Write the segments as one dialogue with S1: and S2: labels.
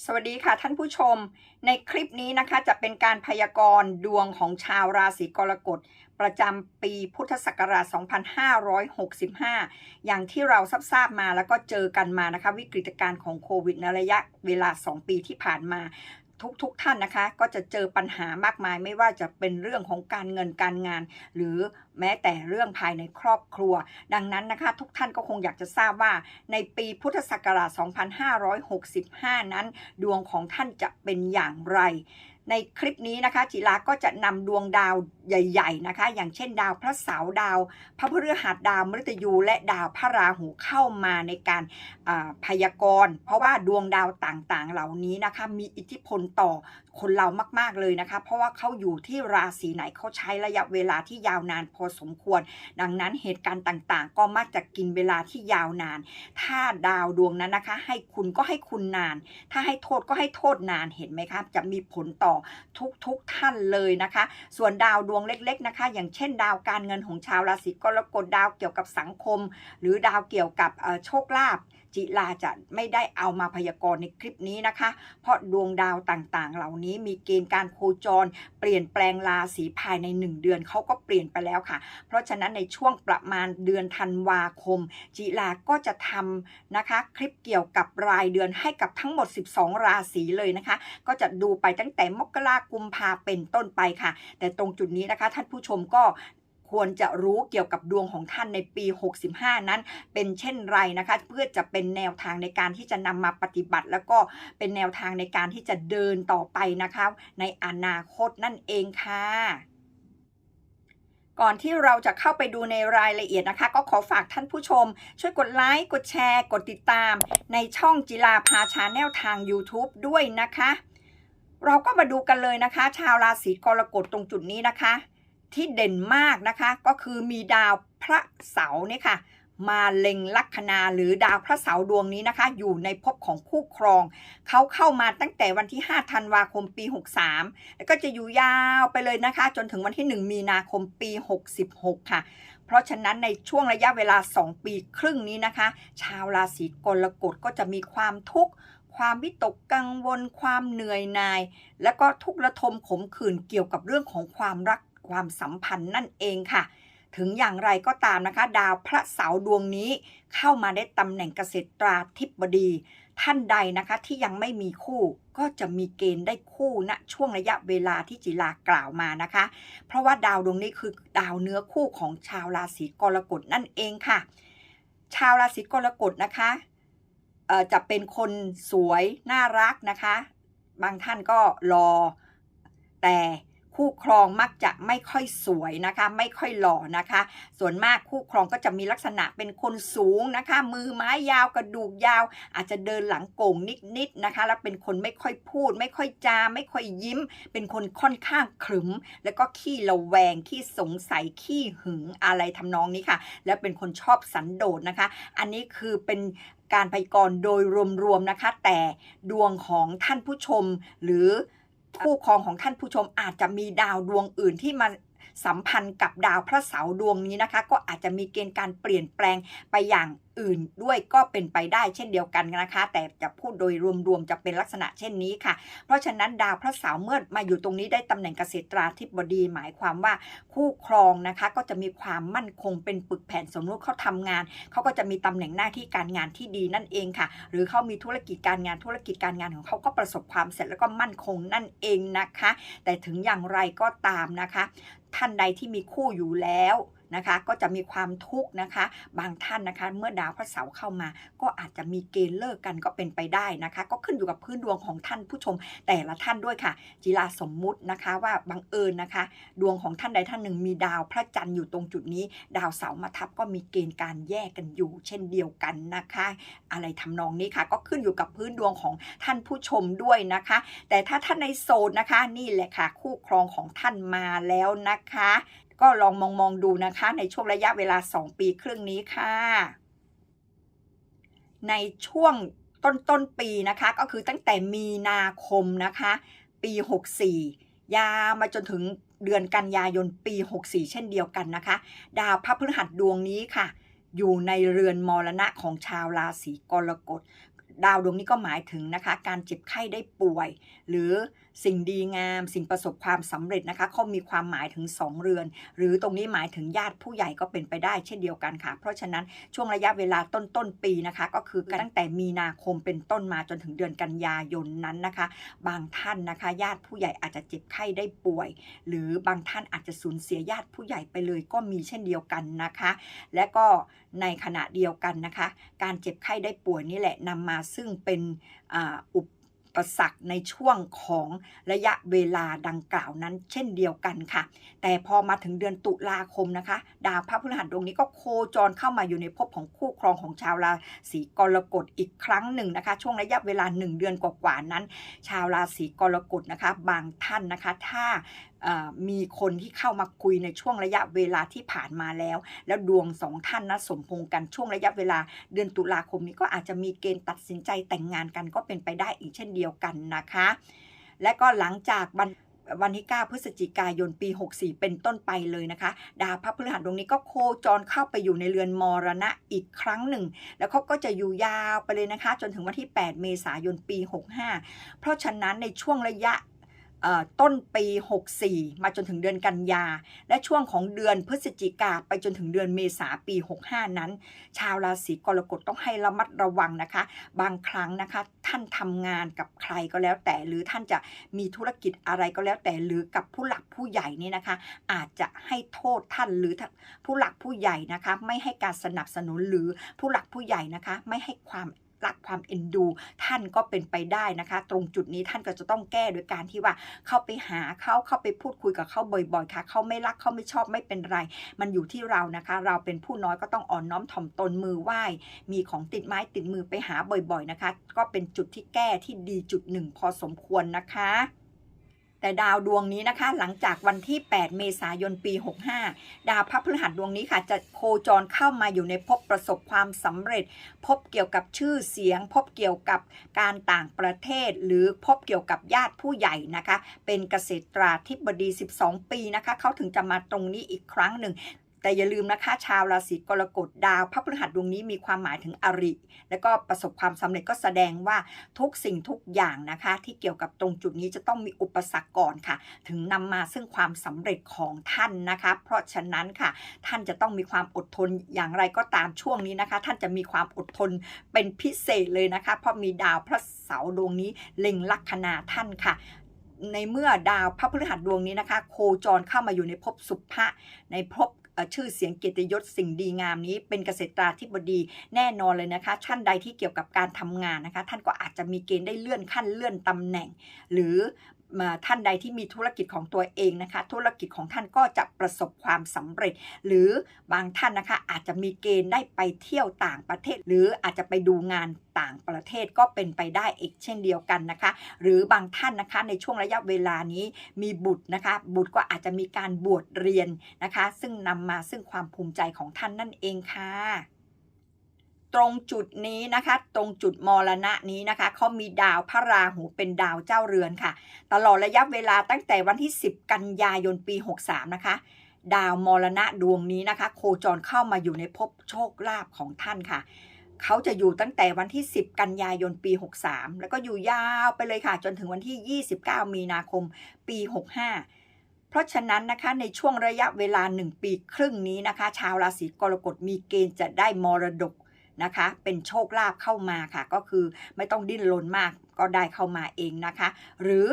S1: สวัสดีค่ะท่านผู้ชม ในคลิปนี้นะคะจะเป็นการพยากรณ์ดวงของชาวราศีกรกฎ ประจำปีพุทธศักราช 2565 อย่างที่เราทราบมาแล้วก็เจอกันมานะคะ วิกฤตการณ์ของโควิดในระยะเวลา 2 ปีที่ผ่านมา ทุกๆทท่านนะคะ ก็จะเจอปัญหามากมาย ไม่ว่าจะเป็นเรื่องของการเงินการงาน หรือแม้แต่เรื่องภายในครอบครัว ดังนั้นนะคะ ทุกท่านก็คงอยากจะทราบว่า ในปีพุทธศักราช 2565 นั้น ดวงของท่านจะเป็นอย่างไร ในคลิปนี้นะคะจิราก็จะนำดวงดาวใหญ่ ๆนะคะ อย่างเช่นดาวพระเสาร์ดาว พระพฤหัสดาวมฤตยูและดาวพระราหูเข้ามาในการพยากรณ์เพราะว่าดวงดาวต่างๆ เหล่านี้นะคะมีอิทธิพลต่อคนเรามากๆเลยนะคะ เพราะว่าเขาอยู่ที่ราศีไหนเขาใช้ระยะเวลาที่ยาวนานพอสมควร ดังนั้นเหตุการณ์ต่างๆ ก็มักจะกินเวลาที่ยาวนาน ถ้าดาวดวงนั้นนะคะ ให้คุณก็ให้คุณนาน ถ้าให้โทษก็ให้โทษนานเห็นไหมคะจะมีผลต่อทุกๆท่านเลยนะคะ ส่วนดาวดวงเล็กๆนะคะ อย่างเช่น ดาวการเงินของชาวราศีกรกฎดาวเกี่ยวกับสังคม หรือดาวเกี่ยวกับโชคลาภ จิลาจะไม่ได้เอามาพยากรณ์ในคลิปนี้นะคะ เพราะดวงดาวต่างๆ เหล่านี้มีเกณฑ์การโคจร เปลี่ยนแปลงราศีภายใน 1 เดือนเขาก็เปลี่ยนไปแล้วค่ะ เพราะฉะนั้นในช่วงประมาณเดือนธันวาคม จิลาก็จะทำนะคะ คลิปเกี่ยวกับรายเดือนให้กับทั้งหมด 12 ราศีเลยนะคะ ก็จะดูไปตั้งแต่มกรากุมภาเป็นต้นไปค่ะ แต่ตรงจุดนี้นะคะท่านผู้ชมก็ ควรจะรู้เกี่ยวกับดวงของท่านในปี 65 นั้น เป็นเช่นไรนะคะ เพื่อจะเป็นแนวทางในการที่จะนำมาปฏิบัติ แล้วก็เป็นแนวทางในการที่จะเดินต่อไปนะคะ ในอนาคตนั่นเองค่ะก่อนที่เราจะเข้าไปดูในรายละเอียดนะคะ ก็ขอฝากท่านผู้ชม ช่วยกดไลค์ กดแชร์ กดติดตาม ในช่องจิลาพาชาแนลทาง YouTube ด้วยนะคะ เราก็มาดูกันเลยนะคะ ชาวราศีกรกฎตรงจุดนี้นะคะ ที่เด่นมากนะคะ ก็คือมีดาวพระเสาร์เนี่ยค่ะ มาเล็งลัคนาหรือดาวพระเสาร์ดวงนี้นะคะ อยู่ในภพของคู่ครอง เขาเข้ามาตั้งแต่วันที่ 5 ธันวาคมปี 63 แล้วก็จะอยู่ยาวไปเลยนะคะ จนถึงวันที่ 1 มีนาคมปี 66 ค่ะเพราะฉะนั้นในช่วงระยะเวลา 2 ปีครึ่งนี้นะคะ ชาวราศีกรกฎก็จะมีความทุกข์ความวิตกกังวล ความเหนื่อยหน่าย และก็ทุกข์ระทมขมขื่นเกี่ยวกับเรื่องของความรัก ความสัมพันธ์นั่นเองค่ะ ถึงอย่างไรก็ตามนะคะ ดาวพระเสาร์ดวงนี้เข้ามาได้ตำแหน่งเกษตราธิบดี ท่านใดนะคะที่ยังไม่มีคู่ก็จะมีเกณฑ์ได้คู่ณช่วงระยะเวลาที่จิลากล่าวมานะคะ เพราะว่าดาวดวงนี้คือดาวเนื้อคู่ของชาวราศีกรกฎนั่นเองค่ะ ชาวราศีกรกฎนะคะจะเป็นคนสวยน่ารักนะคะ บางท่านก็รอแต่ คู่ครองมักจะไม่ค่อยสวยนะคะ ไม่ค่อยหล่อนะคะ ส่วนมากคู่ครองก็จะมีลักษณะเป็นคนสูงนะคะ มือไม้ยาวกระดูกยาว อาจจะเดินหลังโก่งนิดๆนะคะ แล้วเป็นคนไม่ค่อยพูด ไม่ค่อยจา ไม่ค่อยยิ้ม เป็นคนค่อนข้างขรึม แล้วก็ขี้ระแวงขี้สงสัยขี้หึงอะไรทำนองนี้ค่ะ แล้วเป็นคนชอบสันโดษนะคะ อันนี้คือเป็นการพยากรณ์โดยรวมๆนะคะ แต่ดวงของท่านผู้ชมหรือ คู่ครองของท่านผู้ชมอาจจะมีดาวดวงอื่นที่มา สัมพันธ์กับดาวพระเสาร์ดวงนี้นะคะ ก็อาจจะมีเกณฑ์การเปลี่ยนแปลงไปอย่างอื่นด้วยก็เป็นไปได้เช่นเดียวกันนะคะ แต่จะพูดโดยรวมๆจะเป็นลักษณะเช่นนี้ค่ะ เพราะฉะนั้นดาวพระเสาร์เมื่อมาอยู่ตรงนี้ได้ตำแหน่งเกษตราธิบดี หมายความว่าคู่ครองนะคะ ก็จะมีความมั่นคงเป็นปึกแผ่นสมมติเขาทำงาน เขาก็จะมีตำแหน่งหน้าที่การงานที่ดีนั่นเองค่ะ หรือเขามีธุรกิจการงานธุรกิจการงานของเขาก็ประสบความสำเร็จแล้วก็มั่นคงนั่นเองนะคะ แต่ถึงอย่างไรก็ตามนะคะ ท่านใดที่มีคู่อยู่แล้ว นะคะ ก็จะมีความทุกข์นะคะ บางท่านนะคะเมื่อดาวพระเสาร์เข้ามา ก็อาจจะมีเกณฑ์เลิกกันก็เป็นไปได้นะคะ ก็ขึ้นอยู่กับพื้นดวงของท่านผู้ชม แต่ละท่านด้วยค่ะจิราสมมุตินะคะว่าบังเอิญนะคะ ดวงของท่านใดท่านหนึ่งมีดาวพระจันทร์อยู่ตรงจุดนี้ ดาวเสาร์มาทับก็มีเกณฑ์การแยกกันอยู่ เช่นเดียวกันนะคะ อะไรทำนองนี้ค่ะ ก็ขึ้นอยู่กับพื้นดวงของท่านผู้ชมด้วยนะคะ แต่ถ้าท่านในโสดนะคะ นี่แหละค่ะ คู่ครองของท่านมาแล้วนะคะ ก็ลองมองมองดูนะคะในช่วงระยะเวลา 2 ปีครึ่งนี้ค่ะ ในช่วงต้นต้นปีนะคะ ก็คือตั้งแต่มีนาคมนะคะ ปี 64 ยาวมาจนถึงเดือนกันยายนปี 64 เช่นเดียวกันนะคะ ดาวพระพฤหัสดวงนี้ค่ะ อยู่ในเรือนมรณะของชาวราศีกรกฎ ดาวดวงนี้ก็หมายถึงนะคะ การเจ็บไข้ได้ป่วย หรือ สิ่งดีงาม สิ่งประสบความสำเร็จนะคะเขามีความหมายถึง 2 เรือน หรือตรงนี้หมายถึงญาติผู้ใหญ่ก็เป็นไปได้เช่นเดียวกันค่ะ เพราะฉะนั้นช่วงระยะเวลาต้นต้นปีนะคะ ก็คือตั้งแต่มีนาคมเป็นต้นมาจนถึงเดือนกันยายนนั้นนะคะ บางท่านนะคะ ญาติผู้ใหญ่อาจจะเจ็บไข้ได้ป่วย หรือบางท่านอาจจะสูญเสียญาติผู้ใหญ่ไปเลยก็มีเช่นเดียวกันนะคะ และก็ในขณะเดียวกันนะคะ การเจ็บไข้ได้ป่วยนี่แหละนำมาซึ่งเป็นอ่าอุ ปสรรคในช่วงของระยะเวลาดังกล่าวนั้น เช่นเดียวกันค่ะ แต่พอมาถึงเดือนตุลาคมนะคะ ดาวพระพฤหัสดวงนี้ก็โคจรเข้ามาอยู่ในภพของคู่ครองของชาวราศีกรกฎอีกครั้งหนึ่งนะคะ ช่วงระยะเวลา 1 เดือนกว่าๆนั้น ชาวราศีกรกฎนะคะ บางท่านนะคะ ถ้า มีคนที่เข้ามาคุยในช่วงระยะเวลาที่ผ่านมาแล้ว แล้วดวงสองท่านนะสมพงกันช่วงระยะเวลา เดือนตุลาคมนี้ก็อาจจะมีเกณฑ์ตัดสินใจแต่งงานกันก็เป็นไปได้อีกเช่นเดียวกันนะคะ และก็หลังจากวันวันที่ 9 พฤศจิกายน ปี 64 เป็นต้นไปเลยนะคะ ดาวพระพฤหัสดวงนี้ก็โคจรเข้าไปอยู่ในเรือนมรณะอีกครั้งหนึ่ง แล้วเขาก็จะอยู่ยาวไปเลยนะคะ จนถึงวันที่ 8 เมษายน ปี 65 เพราะฉะนั้นในช่วงระยะเอ่อ ต้นปี 64 มาจนถึงเดือนกันยา และช่วงของเดือนพฤศจิกาไปจนถึงเดือนเมษาปี 65 นั้น ชาวราศีกรกฎต้องให้ระมัดระวังนะคะ บางครั้งนะคะ ท่านทำงานกับใครก็แล้วแต่ หรือท่านจะมีธุรกิจอะไรก็แล้วแต่ หรือกับผู้หลักผู้ใหญ่นี่นะคะ อาจจะให้โทษท่านหรือผู้หลักผู้ใหญ่นะคะ ไม่ให้การสนับสนุนหรือผู้หลักผู้ใหญ่นะคะ ไม่ให้ความ รักความเอ็นดู ท่านก็เป็นไปได้นะคะ ตรงจุดนี้ท่านก็จะต้องแก้โดยการที่ว่าเข้าไปหาเขาเข้าไปพูดคุยกับเขาบ่อยๆ ค่ะเขาไม่รักเขาไม่ชอบไม่เป็นไร มันอยู่ที่เรานะคะ เราเป็นผู้น้อยก็ต้องอ่อนน้อมถ่อมตนมือไหว้ มีของติดไม้ติดมือไปหาบ่อยๆนะคะ ก็เป็นจุดที่แก้ที่ดีจุดหนึ่งพอสมควรนะคะ แต่ดาวดวงนี้นะคะ หลังจากวันที่ 8 เมษายนปี 65 ดาวพระพฤหัสดวงนี้ค่ะ จะโคจรเข้ามาอยู่ในภพประสบความสำเร็จ พบเกี่ยวกับชื่อเสียง พบเกี่ยวกับการต่างประเทศ หรือพบเกี่ยวกับญาติผู้ใหญ่นะคะ เป็นเกษตราธิบดี 12 ปีนะคะ เขาถึงจะมาตรงนี้อีกครั้งหนึ่ง แต่อย่าลืมนะคะชาวราศีกรกฎดาวพระพฤหัสดวงนี้มีความหมายถึงอริ แล้วก็ประสบความสำเร็จก็แสดงว่าทุกสิ่งทุกอย่างนะคะ ที่เกี่ยวกับตรงจุดนี้จะต้องมีอุปสรรคก่อนค่ะ ถึงนำมาซึ่งความสำเร็จของท่านนะคะ เพราะฉะนั้นค่ะ ท่านจะต้องมีความอดทนอย่างไรก็ตามช่วงนี้นะคะ ท่านจะมีความอดทนเป็นพิเศษเลยนะคะ เพราะมีดาวพระเสาร์ดวงนี้เล็งลัคนาท่านค่ะในเมื่อดาวพระพฤหัสดวงนี้นะคะ โคจรเข้ามาอยู่ในภพสุภะในภพ ชื่อเสียงเกียรติยศสิ่งดีงามนี้ เป็นเกษตราธิบดีแน่นอนเลยนะคะท่านใดที่เกี่ยวกับการทำงานนะคะ ท่านก็อาจจะมีเกณฑ์ได้เลื่อนขั้นเลื่อนตำแหน่ง หรือ ท่านใดที่มีธุรกิจของตัวเองนะคะ ธุรกิจของท่านก็จะประสบความสำเร็จ หรือบางท่านนะคะอาจจะมีเกณฑ์ได้ไปเที่ยวต่างประเทศ หรืออาจจะไปดูงานต่างประเทศก็เป็นไปได้อีกเช่นเดียวกันนะคะ หรือบางท่านนะคะในช่วงระยะเวลานี้มีบุตรนะคะ บุตรก็อาจจะมีการบวชเรียนนะคะ ซึ่งนำมาซึ่งความภูมิใจของท่านนั่นเองค่ะ ตรงจุดนี้นะคะ ตรงจุดมรณะนี้นะคะเขามีดาวพระราหูเป็นดาวเจ้าเรือนค่ะ ตลอดระยะเวลาตั้งแต่วันที่ 10 กันยายนปี 63 นะคะ ดาวมรณะดวงนี้นะคะ โคจรเข้ามาอยู่ในภพโชคลาภของท่านค่ะเขาจะอยู่ตั้งแต่วันที่ 10 กันยายนปี 63 แล้วก็อยู่ยาวไปเลยค่ะ จนถึงวันที่ 29 มีนาคมปี 65 เพราะฉะนั้นนะคะในช่วงระยะเวลา 1 ปีครึ่งนี้นะคะ ชาวราศีกรกฎมีเกณฑ์จะได้มรดก นะคะ เป็นโชคลาภเข้ามาค่ะ ก็คือไม่ต้องดิ้นรนมากก็ได้เข้ามาเองนะคะ หรือ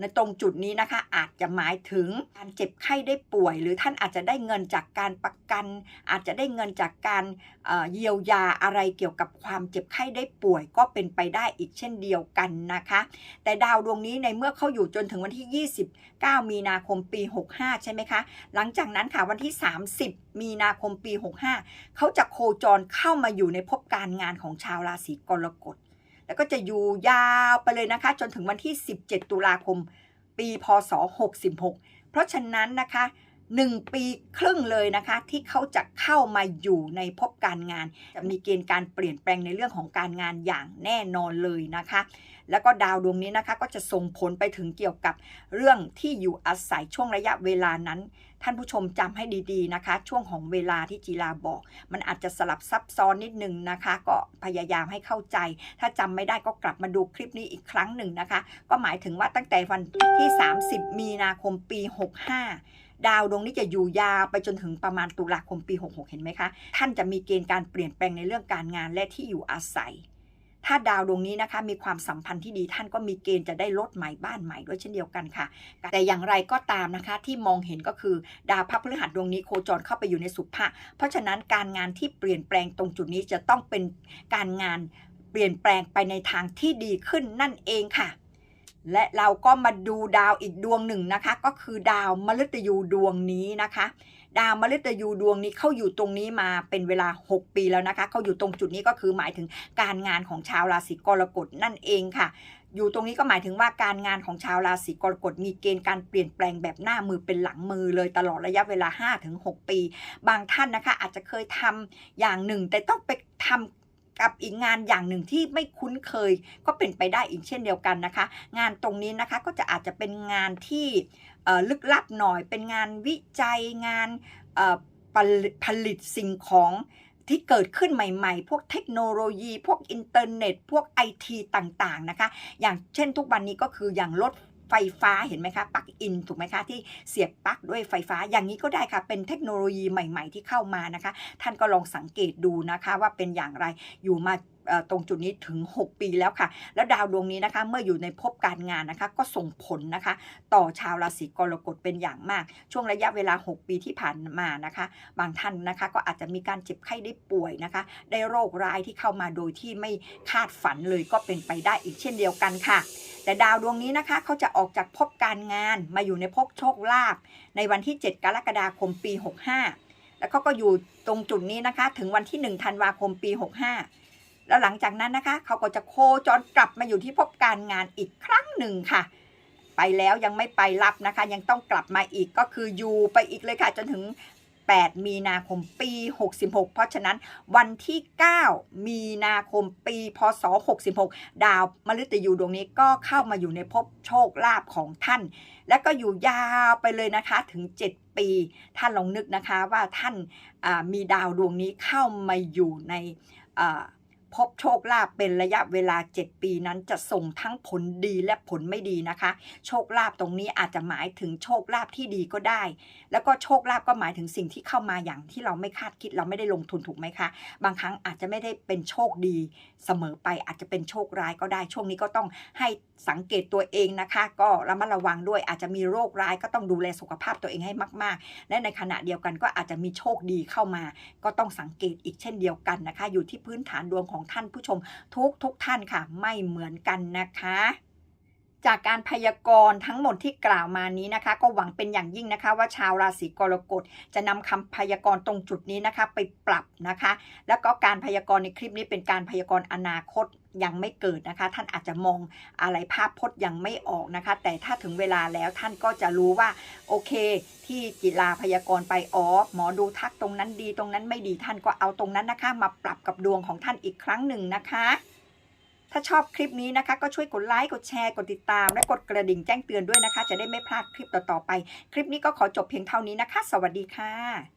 S1: ในตรงจุดนี้นะคะอาจจะหมายถึงการเจ็บไข้ได้ป่วย หรือท่านอาจจะได้เงินจากการประกัน อาจจะได้เงินจากการเอ่อเยียวยาอะไรเกี่ยวกับความเจ็บไข้ได้ป่วยก็เป็นไปได้อีกเช่นเดียวกันนะคะ แต่ดาวดวงนี้ในเมื่อเขาอยู่จนถึงวันที่ 29 มีนาคมปี 65 ใช่ไหมคะ หลังจากนั้นค่ะวันที่ 30 มีนาคมปี 65 เขาจะโคจรเข้ามาอยู่ในภพการงานของชาวราศีกรกฎ แล้วก็จะอยู่ยาวไปเลยนะคะ จนถึงวันที่ 17 ตุลาคม ปีพศ 66 เพราะฉะนั้นนะคะหนึ่งปีครึ่งเลยนะคะที่เขาจะเข้ามาอยู่ในพบการงาน จะมีเกณฑ์การเปลี่ยนแปลงในเรื่องของการงานอย่างแน่นอนเลยนะคะ แล้วก็ดาวดวงนี้นะคะ ก็จะส่งผลไปถึงเกี่ยวกับเรื่องที่อยู่อาศัยช่วงระยะเวลานั้น ท่านผู้ชมจำให้ดีๆนะคะ ช่วงของเวลาที่จีราบอก มันอาจจะสลับซับซ้อนนิดนึงนะคะ ก็พยายามให้เข้าใจ ถ้าจำไม่ได้ก็กลับมาดูคลิปนี้อีกครั้งหนึ่งนะคะ ก็หมายถึงว่าตั้งแต่วันที่ 30 มีนาคมปี 65ดาวดวงนี้จะอยู่ยาวไปจนถึงประมาณตุลาคมปี 66 เห็นไหมคะ ท่านจะมีเกณฑ์การเปลี่ยนแปลงในเรื่องการงานและที่อยู่อาศัย ถ้าดาวดวงนี้นะคะมีความสัมพันธ์ที่ดีท่านก็มีเกณฑ์จะได้รถใหม่บ้านใหม่ด้วยเช่นเดียวกันค่ะ แต่อย่างไรก็ตามนะคะที่มองเห็นก็คือดาวพระพฤหัสดวงนี้โคจรเข้าไปอยู่ในสุภะเพราะฉะนั้นการงานที่เปลี่ยนแปลงตรงจุดนี้จะต้องเป็นการงานเปลี่ยนแปลงไปในทางที่ดีขึ้นนั่นเองค่ะและเราก็มาดูดาวอีกดวงหนึ่งนะคะ ก็คือดาวมฤตยูดวงนี้นะคะ ดาวมฤตยูดวงนี้เข้าอยู่ตรงนี้มาเป็นเวลา 6 ปีแล้วนะคะเขาอยู่ตรงจุดนี้ก็คือหมายถึงการงานของชาวราศีกรกฎนั่นเองค่ะอยู่ตรงนี้ก็หมายถึงว่าการงานของชาวราศีกรกฎมีเกณฑ์การเปลี่ยนแปลงแบบหน้ามือเป็นหลังมือเลยตลอดระยะเวลา 5-6 ปี บางท่านนะคะอาจจะเคยทำอย่างหนึ่ง แต่ต้องไปทำกับอีกงานอย่างหนึ่งที่ไม่คุ้นเคยก็เป็นไปได้อีกเช่นเดียวกันนะคะ งานตรงนี้นะคะก็จะอาจจะเป็นงานที่ ลึกลับหน่อยเป็นงานวิจัยงานผลิตสิ่งของที่เกิดขึ้นใหม่ ๆ พวกเทคโนโลยี พวกอินเทอร์เน็ต พวกไอทีต่างๆนะคะ อย่างเช่นทุกวันนี้ก็คืออย่างรถไฟฟ้าเห็นไหมคะปลั๊กอินถูกไหมคะที่เสียบปลั๊กด้วยไฟฟ้าอย่างนี้ก็ได้ค่ะ เป็นเทคโนโลยีใหม่ ๆ ที่เข้ามานะคะ ท่านก็ลองสังเกตดูนะคะว่าเป็นอย่างไรอยู่มา ตรงจุดนี้ถึง 6 ปีแล้วค่ะ แล้วดาวดวงนี้นะคะ เมื่ออยู่ในภพการงานนะคะ ก็ส่งผลนะคะ ต่อชาวราศีกรกฎเป็นอย่างมาก ช่วงระยะเวลา 6 ปีที่ผ่านมานะคะ บางท่านนะคะก็อาจจะมีการเจ็บไข้ได้ป่วยนะคะ ได้โรคร้ายที่เข้ามาโดยที่ไม่คาดฝันเลยก็เป็นไปได้อีกเช่นเดียวกันค่ะ แต่ดาวดวงนี้นะคะเขาจะออกจากภพการงานมาอยู่ในภพโชคลาภในวันที่ 7 กรกฎาคมปี 65 แล้วเขาก็อยู่ตรงจุดนี้นะคะ ถึงวันที่ 1 ธันวาคมปี 65 แล้วหลังจากนั้นนะคะ เขาก็จะโคจรกลับมาอยู่ที่ภพการงานอีกครั้งหนึ่งค่ะ ไปแล้วยังไม่ไปรับนะคะ ยังต้องกลับมาอีกก็คืออยู่ไปอีกเลยค่ะ จนถึง 8 มีนาคมปี 66 เพราะฉะนั้นวันที่ 9 มีนาคมปีพศ 66 ดาวมฤตยูดวงนี้ก็เข้ามาอยู่ในภพโชคลาภของท่าน แล้วก็อยู่ยาวไปเลยนะคะถึง 7 ปี ท่านลองนึกนะคะว่าท่านมีดาวดวงนี้เข้ามาอยู่ใน อ่าภพโชคลาภเป็นระยะเวลา 7 ปีนั้นจะส่งทั้งผลดีและผลไม่ดีนะคะ โชคลาภตรงนี้อาจจะหมายถึงโชคลาภที่ดีก็ได้ แล้วก็โชคลาภก็หมายถึงสิ่งที่เข้ามาอย่างที่เราไม่คาดคิดเราไม่ได้ลงทุนถูกไหมคะ บางครั้งอาจจะไม่ได้เป็นโชคดีเสมอไปอาจจะเป็นโชคร้ายก็ได้ ช่วงนี้ก็ต้องให้สังเกตตัวเองนะคะ ก็ระมัดระวังด้วยอาจจะมีโรคร้ายก็ต้องดูแลสุขภาพตัวเองให้มาก ๆ และในขณะเดียวกันก็อาจจะมีโชคดีเข้ามา ก็ต้องสังเกตอีกเช่นเดียวกันนะคะ อยู่ที่พื้นฐานดวงของท่านผู้ชมทุกทุกท่านค่ะ ไม่เหมือนกันนะคะ จากการพยากรณ์ทั้งหมดที่กล่าวมานี้นะคะ ก็หวังเป็นอย่างยิ่งนะคะ ว่าชาวราศีกรกฎจะนำคำพยากรณ์ตรงจุดนี้นะคะ ไปปรับนะคะ แล้วก็การพยากรณ์ในคลิปนี้เป็นการพยากรณ์อนาคตยังไม่เกิดนะคะ ท่านอาจจะมองอะไรภาพพจน์ยังไม่ออกนะคะ แต่ถ้าถึงเวลาแล้วท่านก็จะรู้ว่า โอเค ที่จิลาพยากรณ์ไปอ๋อหมอดูทักตรงนั้นดีตรงนั้นไม่ดีท่านก็เอาตรงนั้นนะคะ มาปรับกับดวงของท่านอีกครั้งหนึ่งนะคะ ถ้าชอบคลิปนี้นะคะ ก็ช่วยกดไลค์กดแชร์กดติดตาม และกดกระดิ่งแจ้งเตือนด้วยนะคะ จะได้ไม่พลาดคลิปต่อๆไป คลิปนี้ก็ขอจบเพียงเท่านี้นะคะ สวัสดีค่ะ